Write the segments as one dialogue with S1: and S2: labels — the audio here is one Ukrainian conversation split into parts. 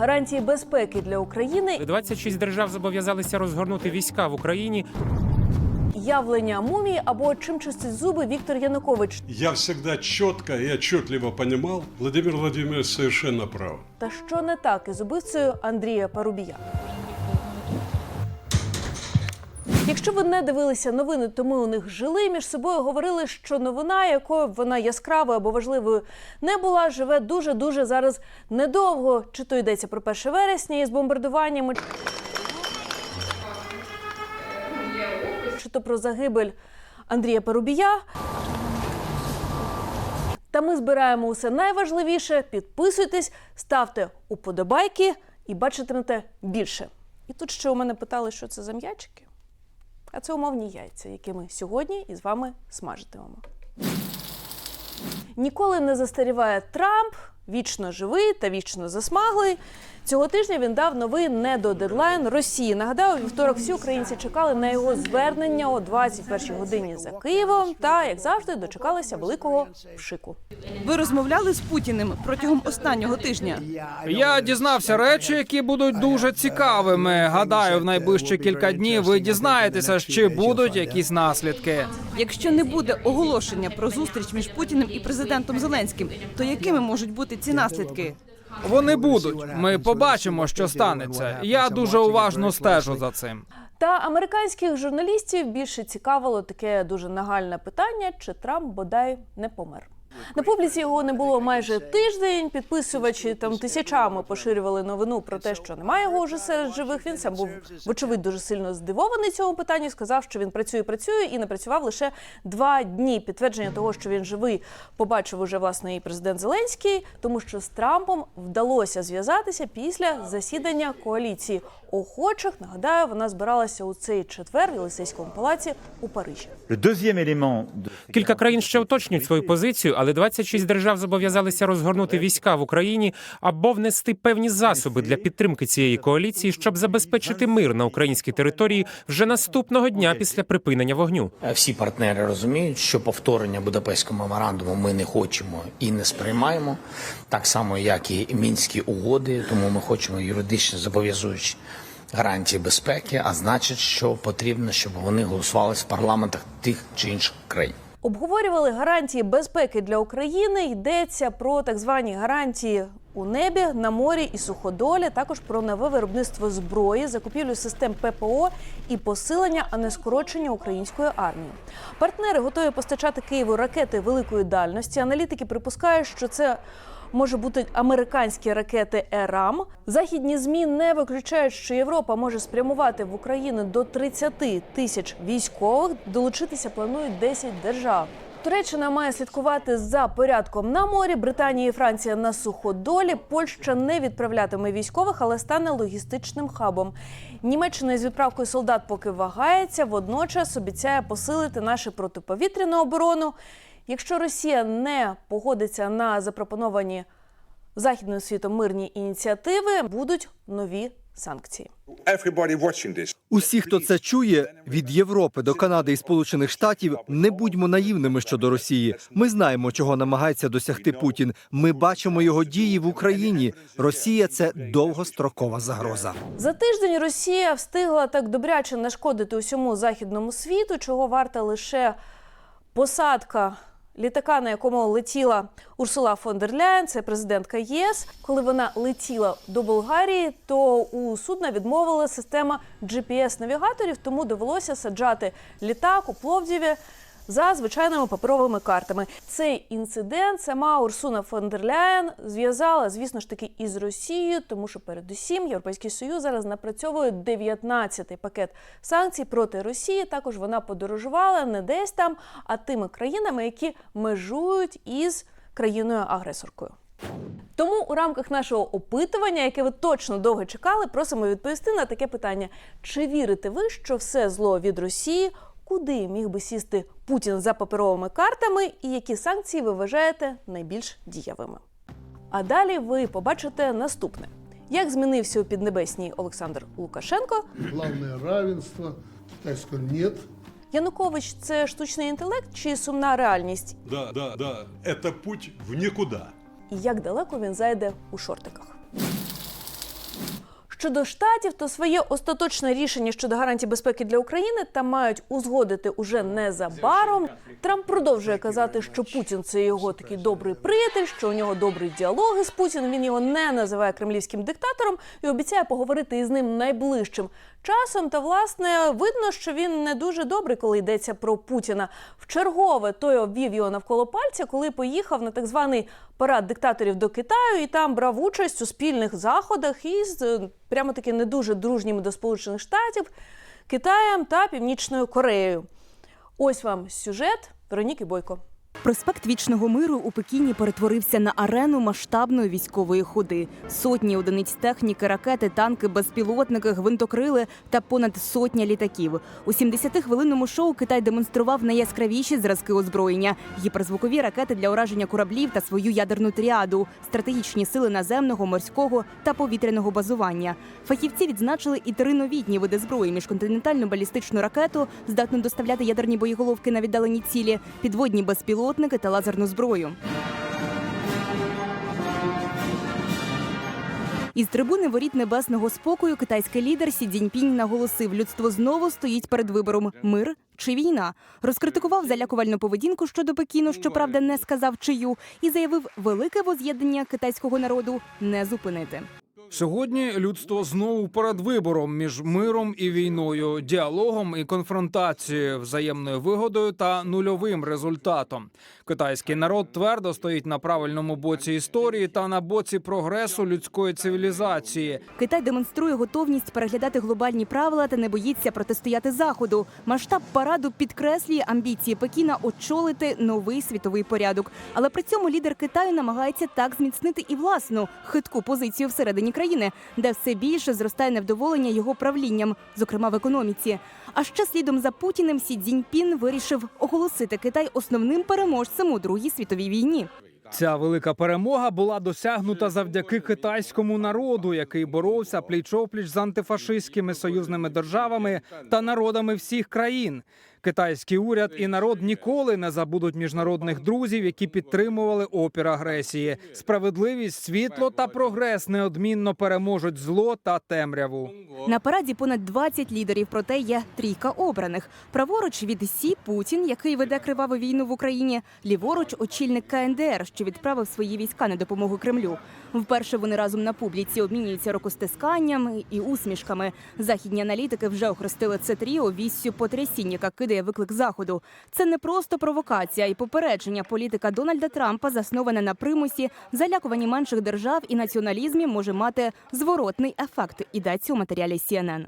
S1: гарантії безпеки для України,
S2: 26 держав зобов'язалися розгорнути війська в Україні.
S1: явлення мумії або чим чистить зуби Віктор Янукович.
S3: Я всегда чітко і отчетливо розумів, Владимир Владимирович совершенно прав.
S1: Та що не так із убивцею Андрія Парубія? Якщо ви не дивилися новини, то ми у них жили між собою. Говорили, що новина, якою б вона яскравою або важливою не була, живе дуже дуже зараз недовго. Чи то йдеться про 1 вересня із бомбардуваннями, чи то про загибель Андрія Парубія. Та ми збираємо усе найважливіше. Підписуйтесь, ставте уподобайки і бачитимете більше. І тут ще у мене питали, що це за м'ячики. А це умовні яйця, які ми сьогодні із вами смажитимемо. Ніколи не застаріває Трамп, вічно живий та вічно засмаглий. Цього тижня він дав новий недодедлайн Росії. Нагадаю, вівторок всі українці чекали на його звернення о 21 годині за Києвом. Та як завжди дочекалися великого пшику.
S4: Ви розмовляли з Путіним протягом останнього тижня.
S5: Я дізнався речі, які будуть дуже цікавими. Гадаю, в найближчі кілька днів ви дізнаєтеся, чи будуть якісь наслідки.
S4: Якщо не буде оголошення про зустріч між Путіним і президентом Зеленським, то якими можуть бути ці наслідки?
S5: Вони будуть. Ми побачимо, що станеться. Я дуже уважно стежу за цим.
S1: Та американських журналістів більше цікавило таке дуже нагальне питання: чи Трамп бодай не помер. На публіці його не було майже тиждень. Підписувачі там тисячами поширювали новину про те, що немає його вже серед живих. Він сам був вочевидь дуже сильно здивований цьому питанню. Сказав, що він працює, працює і не працював лише два дні. Підтвердження того, що він живий, побачив уже власне і президент Зеленський, тому що з Трампом вдалося зв'язатися після засідання коаліції охочих. Нагадаю, вона збиралася у цей четвер в Єлисейському палаці у Парижі.
S2: Кілька країн ще уточнюють свою позицію, але 26 держав зобов'язалися розгорнути війська в Україні або внести певні засоби для підтримки цієї коаліції, щоб забезпечити мир на українській території вже наступного дня після припинення вогню.
S6: Всі партнери розуміють, що повторення Будапештського меморандуму ми не хочемо і не сприймаємо, так само як і мінські угоди. Тому ми хочемо юридично зобов'язуючи гарантії безпеки, а значить, що потрібно, щоб вони голосували в парламентах тих чи інших країн.
S1: Обговорювали гарантії безпеки для України. Йдеться про так звані гарантії у небі, на морі і суходолі. Також про нове виробництво зброї, закупівлю систем ППО і посилення, а не скорочення української армії. Партнери готові постачати Києву ракети великої дальності. Аналітики припускають, що це. Може бути американські ракети ЕРАМ. Західні змі не виключають, що Європа може спрямувати в Україну до 30 тисяч військових. Долучитися планують 10 держав. Туреччина має слідкувати за порядком на морі. Британія і Франція на суходолі. Польща не відправлятиме військових, але стане логістичним хабом. Німеччина з відправкою солдат поки вагається. Водночас обіцяє посилити нашу протиповітряну оборону. Якщо Росія не погодиться на запропоновані західним світом мирні ініціативи, будуть нові санкції.
S7: Усі, хто це чує, від Європи до Канади і Сполучених Штатів, не будьмо наївними щодо Росії. Ми знаємо, чого намагається досягти Путін. Ми бачимо його дії в Україні. Росія це довгострокова загроза.
S1: За тиждень Росія встигла так добряче нашкодити усьому західному світу, чого варта лише посадка літака, на якому летіла Урсула фон дер Ляєн, це президентка ЄС. Коли вона летіла до Болгарії, то у судна відмовила система GPS-навігаторів, тому довелося саджати літак у Пловдіві за звичайними паперовими картами. Цей інцидент сама Урсуна фон дер Ляєн зв'язала, звісно ж таки, із Росією, тому що передусім Європейський Союз зараз напрацьовує 19-й пакет санкцій проти Росії. Також вона подорожувала не десь там, а тими країнами, які межують із країною-агресоркою. Тому у рамках нашого опитування, яке ви точно довго чекали, просимо відповісти на таке питання: чи вірите ви, що все зло від Росії? Куди міг би сісти Путін за паперовими картами, і які санкції ви вважаєте найбільш дієвими? А далі ви побачите наступне: як змінився у піднебесній Олександр Лукашенко.
S8: главное равенство, китайского нет.
S1: Янукович це штучний інтелект чи сумна реальність?
S3: Да, да, да. Это путь в никуда.
S1: І як далеко він зайде у шортиках? Щодо штатів, то своє остаточне рішення щодо гарантій безпеки для України та мають узгодити уже незабаром. Трамп продовжує казати, що Путін це його такий добрий приятель, що у нього добрі діалоги з Путіним. Він його не називає кремлівським диктатором і обіцяє поговорити із ним найближчим часом. Та власне видно, що він не дуже добрий, коли йдеться про Путіна. Вчергове той обвів його навколо пальця, коли поїхав на так званий парад диктаторів до Китаю і там брав участь у спільних заходах із е, прямо таки не дуже дружніми до Сполучених Штатів, Китаєм та Північною Кореєю. Ось вам сюжет Вероніки Бойко.
S9: Проспект Вічного миру у Пекіні перетворився на арену масштабної військової ходи. Сотні одиниць техніки, ракети, танки, безпілотники, гвинтокрили та понад сотня літаків. У 70-хвилинному шоу Китай демонстрував найяскравіші зразки озброєння: гіперзвукові ракети для ураження кораблів та свою ядерну тріаду, стратегічні сили наземного, морського та повітряного базування. Фахівці відзначили і три новітні види зброї: міжконтинентальну балістичну ракету, здатну доставляти ядерні боєголовки на віддалені цілі, підводні безпілотники та лазерну зброю. Із трибуни воріт небесного спокою китайський лідер Сі Цзіньпінь наголосив, людство знову стоїть перед вибором мир чи війна. Розкритикував залякувальну поведінку щодо Пекіну, щоправда, не сказав чию, і заявив, велике воз'єднання китайського народу не зупинити.
S5: Сьогодні людство знову перед вибором між миром і війною, діалогом і конфронтацією, взаємною вигодою та нульовим результатом. Китайський народ твердо стоїть на правильному боці історії та на боці прогресу людської цивілізації.
S9: Китай демонструє готовність переглядати глобальні правила та не боїться протистояти заходу. Масштаб параду підкреслює амбіції Пекіна очолити новий світовий порядок. Але при цьому лідер Китаю намагається так зміцнити і власну хитку позицію всередині країни, де все більше зростає невдоволення його правлінням, зокрема в економіці. А ще слідом за Путіним Сі Цзіньпін вирішив оголосити Китай основним переможцем у другій світовій війні.
S5: Ця велика перемога була досягнута завдяки китайському народу, який боровся пліч-опліч з антифашистськими союзними державами та народами всіх країн. Китайський уряд і народ ніколи не забудуть міжнародних друзів, які підтримували опір агресії. Справедливість, світло та прогрес неодмінно переможуть зло та темряву.
S9: На параді понад 20 лідерів, проте є трійка обраних. Праворуч від Сі Путін, який веде криваву війну в Україні. Ліворуч очільник КНДР, що відправив свої війська на допомогу Кремлю. Вперше вони разом на публіці обмінюються рукостисканням і усмішками. Західні аналітики вже охрестили це тріо віссю потрясіння, яка кидає виклик заходу. Це не просто провокація і попередження. Політика Дональда Трампа заснована на примусі, залякуванні менших держав і націоналізмі може мати зворотний ефект. Ідеться у матеріалі CNN.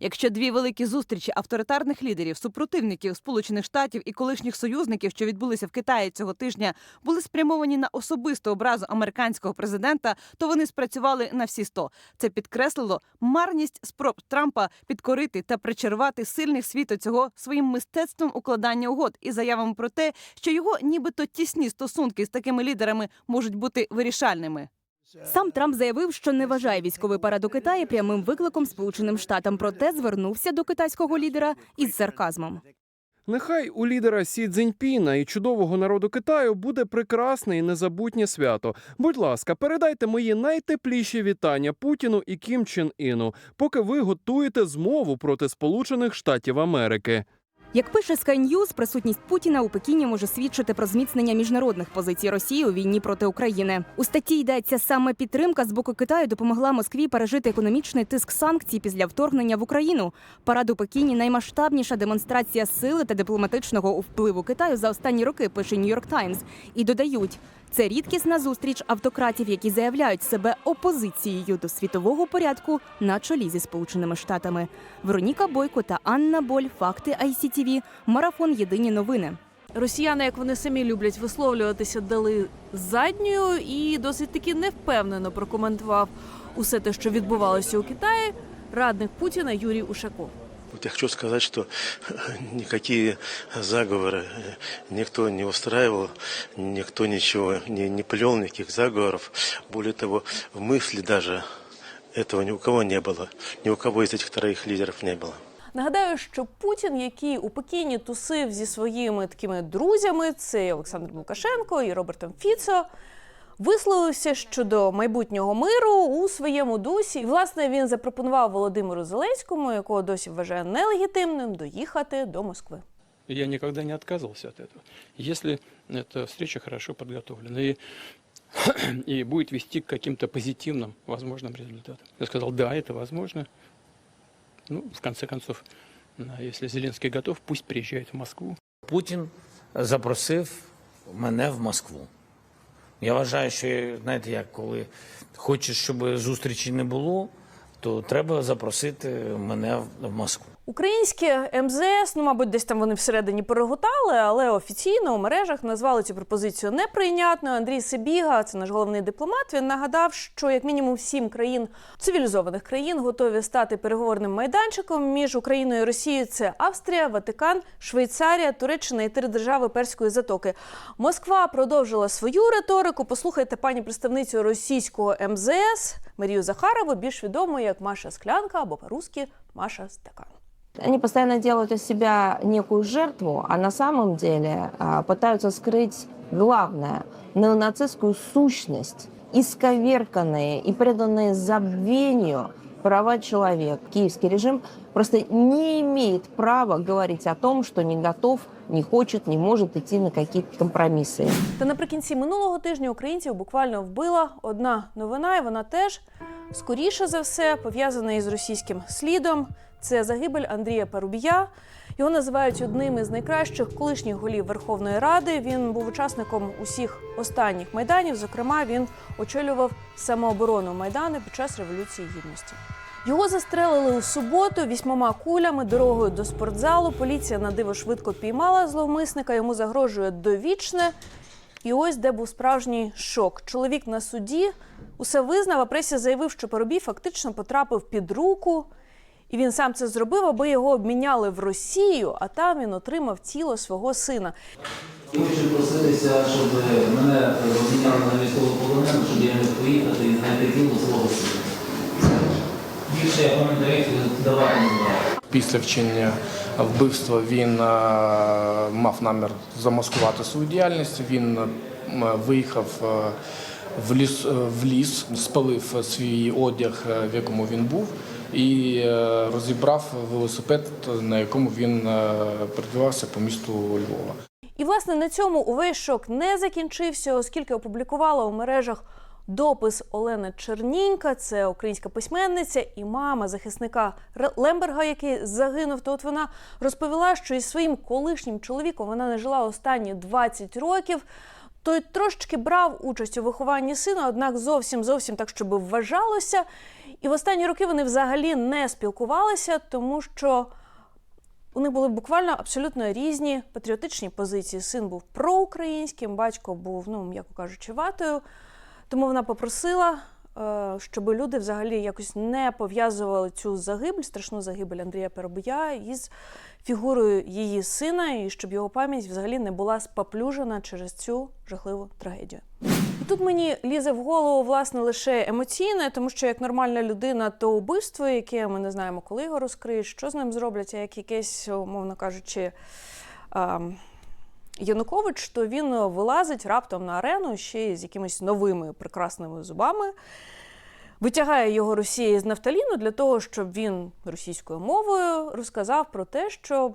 S4: Якщо дві великі зустрічі авторитарних лідерів, супротивників Сполучених Штатів і колишніх союзників, що відбулися в Китаї цього тижня, були спрямовані на особисту образу американського президента, то вони спрацювали на всі сто. Це підкреслило марність спроб Трампа підкорити та причарувати сильних світу цього своїм мистецтвом укладання угод і заявами про те, що його нібито тісні стосунки з такими лідерами можуть бути вирішальними.
S9: Сам Трамп заявив, що не вважає військовий парад у Китаї прямим викликом Сполученим Штатам, проте звернувся до китайського лідера із сарказмом.
S10: Нехай у лідера Сі Цзіньпіна і чудового народу Китаю буде прекрасне і незабутнє свято. Будь ласка, передайте мої найтепліші вітання Путіну і Кім Чен Іну, поки ви готуєте змову проти Сполучених Штатів Америки.
S9: Як пише Sky News, присутність Путіна у Пекіні може свідчити про зміцнення міжнародних позицій Росії у війні проти України. У статті йдеться саме підтримка з боку Китаю допомогла Москві пережити економічний тиск санкцій після вторгнення в Україну. Парад у Пекіні наймасштабніша демонстрація сили та дипломатичного впливу Китаю за останні роки. Пише Нью-Йорк Таймс. І додають. Це рідкісна зустріч автократів, які заявляють себе опозицією до світового порядку на чолі зі сполученими штатами. Вероніка Бойко та Анна Боль. Факти ICTV. Марафон. Єдині новини.
S1: Росіяни, як вони самі люблять висловлюватися, дали задньою і досить таки невпевнено прокоментував усе те, що відбувалося у Китаї. Радник Путіна Юрій Ушаков.
S11: Вот я хочу сказать, что никакие заговоры никто не устраивал, никто ничего не, не плел, никаких заговоров. Более того, в мысли даже этого ни у кого не было. Ни у кого из этих троих лидеров не было.
S1: Нагадаю, що Путін, який у Пекіні тусив зі своїми такими друзями, це і Олександр Лукашенко і Робертом Фіцо. висловився щодо майбутнього миру у своєму дусі. І, власне, він запропонував Володимиру Зеленському, якого досі вважає нелегітимним, доїхати до Москви.
S12: Я никогда не отказывался от этого. Если эта встреча хорошо подготовлена и, и будет вести к каким-то позитивным, возможным результатам. Я сказал, да, это возможно. Ну, в конце концов, да, если Зеленский готов, пусть приезжает в Москву.
S6: Путін запросив мене в Москву. Я вважаю, що знаєте, як коли хочеш, щоб зустрічі не було, то треба запросити мене в- Москву.
S1: Українське МЗС, ну мабуть, десь там вони всередині переготали, але офіційно у мережах назвали цю пропозицію неприйнятною. Андрій Сибіга, це наш головний дипломат. Він нагадав, що як мінімум сім країн цивілізованих країн готові стати переговорним майданчиком між Україною і Росією. Це Австрія, Ватикан, Швейцарія, Туреччина і три держави Перської затоки. Москва продовжила свою риторику. Послухайте пані представницю російського МЗС Марію Захарову, більш відому як Маша Склянка або по-русски Маша Стакан.
S13: Они постоянно делают из себя некую жертву, а на самом деле а, пытаются скрыть главное – неонацистскую сущность, исковерканные и преданные забвению права человека. Киевский режим просто не имеет права говорить о том, что не готов, не хочет, не может идти на какие-то компромиссы.
S1: Та наприкінці минулого тижня українців буквально вбила одна новина, і вона теж скоріше за все пов'язана із російським слідом. Це загибель Андрія Парубія. Його називають одним із найкращих колишніх голів Верховної Ради. Він був учасником усіх останніх майданів. Зокрема, він очолював самооборону майдану під час революції гідності. Його застрелили у суботу вісьмома кулями дорогою до спортзалу. Поліція на диво швидко піймала зловмисника. Йому загрожує довічне. І ось де був справжній шок. Чоловік на суді усе визнав, а пресі заявив, що Парубій фактично потрапив під руку. І він сам це зробив, аби його обміняли в Росію, а там він отримав тіло свого сина.
S14: Хочу проситися, щоб мене обміняли на військовополонену, щоб я міг поїхати і знайти тіло свого сина. Більше я коментарів давати не знаю.
S15: Після вчинення вбивства він е, мав намір замаскувати свою діяльність. Він е, виїхав е, в ліс, в ліс, спалив свій одяг, в якому він був, і е, розібрав велосипед, на якому він е, по місту Львова.
S1: І власне на цьому увесь шок не закінчився, оскільки опублікувала у мережах допис Олена Чернінька, це українська письменниця і мама захисника Лемберга, який загинув. То от вона розповіла, що із своїм колишнім чоловіком вона не жила останні 20 років. Той трошечки брав участь у вихованні сина, однак зовсім зовсім так, щоб вважалося. І в останні роки вони взагалі не спілкувалися, тому що у них були буквально абсолютно різні патріотичні позиції. Син був проукраїнським, батько був, ну м'яко кажучи, ватою. Тому вона попросила, е, щоб люди взагалі якось не пов'язували цю загибель, страшну загибель Андрія Перебия із фігурою її сина, і щоб його пам'ять взагалі не була споплюжена через цю жахливу трагедію. І тут мені лізе в голову власне лише емоційне, тому що як нормальна людина, то убивство, яке ми не знаємо, коли його розкриють, що з ним зроблять, а як якесь, умовно кажучи. ем, Янукович, то він вилазить раптом на арену ще з якимись новими прекрасними зубами, витягає його Росія з нафталіну для того, щоб він російською мовою розказав про те, що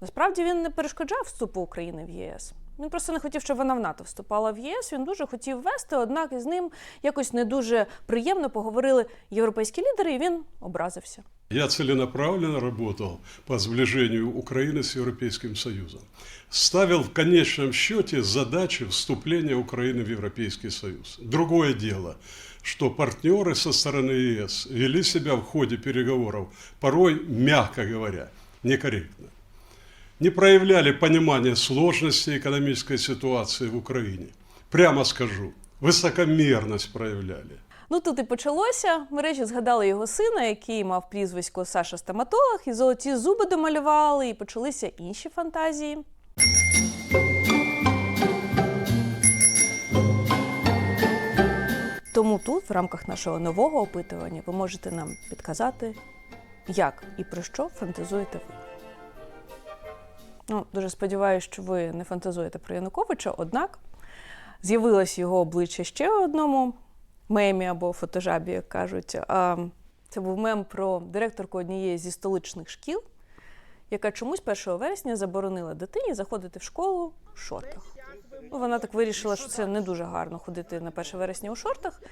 S1: насправді він не перешкоджав вступу України в ЄС. Він просто не хотів, щоб вона в НАТО вступала в ЄС. Він дуже хотів вести, однак із ним якось не дуже приємно поговорили європейські лідери, і він образився.
S3: Я целенаправленно работал по сближению Украины с Европейским Союзом. Ставил в конечном счете задачи вступления Украины в Европейский Союз. Другое дело, что партнеры со стороны ЕС вели себя в ходе переговоров порой, мягко говоря, некорректно. Не проявляли понимания сложности экономической ситуации в Украине. Прямо скажу, высокомерность проявляли.
S1: Ну тут і почалося. Мережі згадали його сина, який мав прізвисько Саша Стоматолог, і золоті зуби домалювали, і почалися інші фантазії. Тому тут, в рамках нашого нового опитування, ви можете нам підказати, як і про що фантазуєте ви. Ну, дуже сподіваюся, що ви не фантазуєте про Януковича, однак З'явилось його обличчя ще одному мемі або фотожабі, як кажуть. Це був мем про директорку однієї зі столичних шкіл, яка чомусь 1 вересня заборонила дитині заходити в школу в шортах. Ну, вона так вирішила, що це не дуже гарно ходити на 1 вересня у шортах.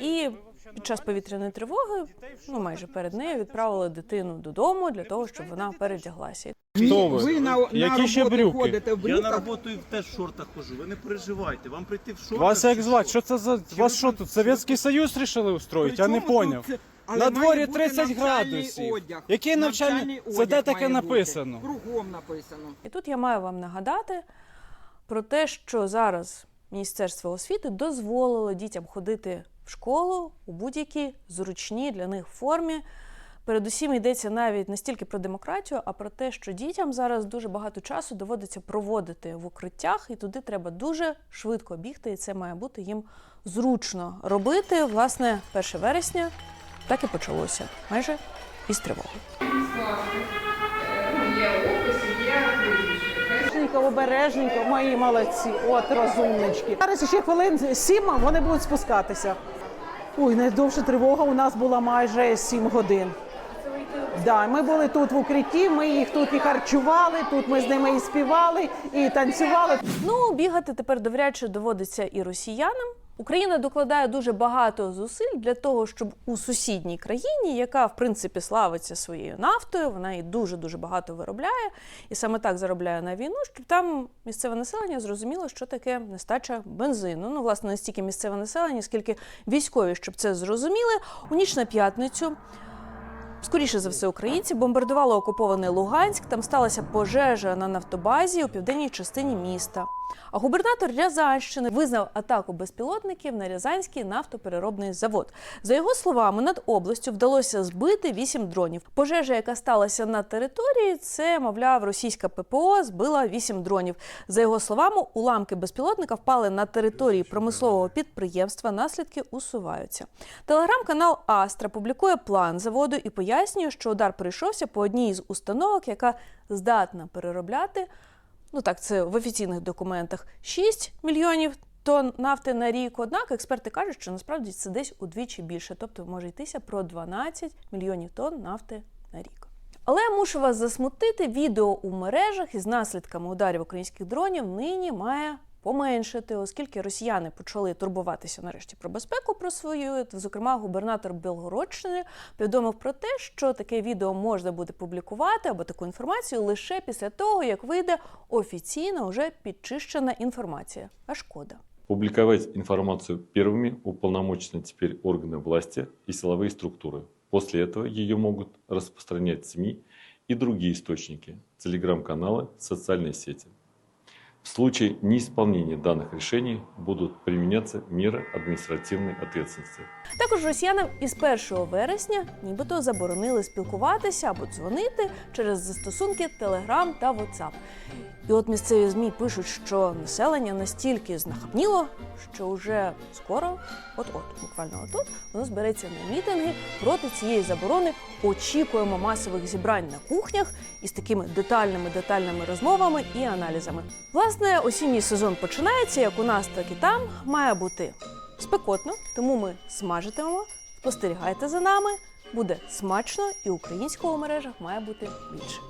S1: І під час повітряної тривоги, ну майже перед нею, відправили дитину додому для того, щоб вона перевдяглася.
S16: Хто ви?
S17: на,
S16: Які
S17: на
S16: ще
S17: роботу
S16: брюки?
S17: ходите в
S16: Я
S17: брюках?
S16: на роботу і теж в шортах хожу. Ви не переживайте. Вам прийти в шортах.
S18: Вас як
S16: чи
S18: звати? Що це за вас що тут? Совєтський Союз рішили устроїти? Я не
S17: Причому
S18: поняв.
S17: але
S18: На
S17: має
S18: дворі
S17: бути
S18: 30
S17: навчальний
S18: градусів.
S17: Одяг.
S18: Який навчальний? Це де
S17: одяг
S18: таке
S17: має бути.
S18: написано?
S17: Кругом написано.
S1: І тут я маю вам нагадати про те, що зараз Міністерство освіти дозволило дітям ходити в школу у будь-якій зручній для них формі. Передусім йдеться навіть не стільки про демократію, а про те, що дітям зараз дуже багато часу доводиться проводити в укриттях, і туди треба дуже швидко бігти, і це має бути їм зручно робити. Власне, 1 вересня так і почалося майже із тривоги.
S19: Обережненько, мої молодці, от розумнички. Зараз ще хвилин сім вони будуть спускатися. Ой, найдовша тривога у нас була майже сім годин. Да, ми були тут в укритті, ми їх тут і харчували, тут ми з ними і співали, і танцювали.
S1: Ну, бігати тепер довряд доводиться і росіянам. Україна докладає дуже багато зусиль для того, щоб у сусідній країні, яка в принципі славиться своєю нафтою, вона її дуже дуже багато виробляє, і саме так заробляє на війну, щоб там місцеве населення зрозуміло, що таке нестача бензину. Ну, власне, не стільки місцеве населення, скільки військові, щоб це зрозуміли. У ніч на п'ятницю Скоріше за все, українці бомбардували окупований Луганськ. Там сталася пожежа на нафтобазі у південній частині міста. А губернатор Рязанщини визнав атаку безпілотників на Рязанський нафтопереробний завод. За його словами, над областю вдалося збити вісім дронів. Пожежа, яка сталася на території, це, мовляв, російська ППО збила вісім дронів. За його словами, уламки безпілотника впали на території промислового підприємства. Наслідки усуваються. Телеграм-канал Астра публікує план заводу і пояснює, що удар прийшовся по одній із установок, яка здатна переробляти. Ну так, це в офіційних документах 6 мільйонів тонн нафти на рік. Однак експерти кажуть, що насправді це десь удвічі більше, тобто може йтися про 12 мільйонів тонн нафти на рік. Але мушу вас засмутити, відео у мережах із наслідками ударів українських дронів нині має поменшити, оскільки росіяни почали турбуватися нарешті про безпеку про свою. Зокрема, губернатор Білгородщини повідомив про те, що таке відео можна буде публікувати або таку інформацію лише після того, як вийде офіційно вже підчищена інформація. А шкода.
S20: Публиковать информацию первыми уполномочены теперь органы власти и силовые структуры. После этого ее могут распространять СМИ и другие источники, телеграм-каналы, социальные сети. В случае неисполнения данных решений будут применяться меры административной ответственности.
S1: Також росіянам із 1 вересня нібито заборонили спілкуватися або дзвонити через застосунки Telegram та WhatsApp. І от місцеві змі пишуть, що населення настільки знахабніло, що вже скоро, от-от, буквально от-от, воно збереться на мітинги проти цієї заборони. Очікуємо масових зібрань на кухнях із такими детальними детальними розмовами і аналізами. Власне, осінній сезон починається, як у нас, так і там має бути спекотно, тому ми смажитимемо. Спостерігайте за нами, буде смачно і українського в мережах має бути більше.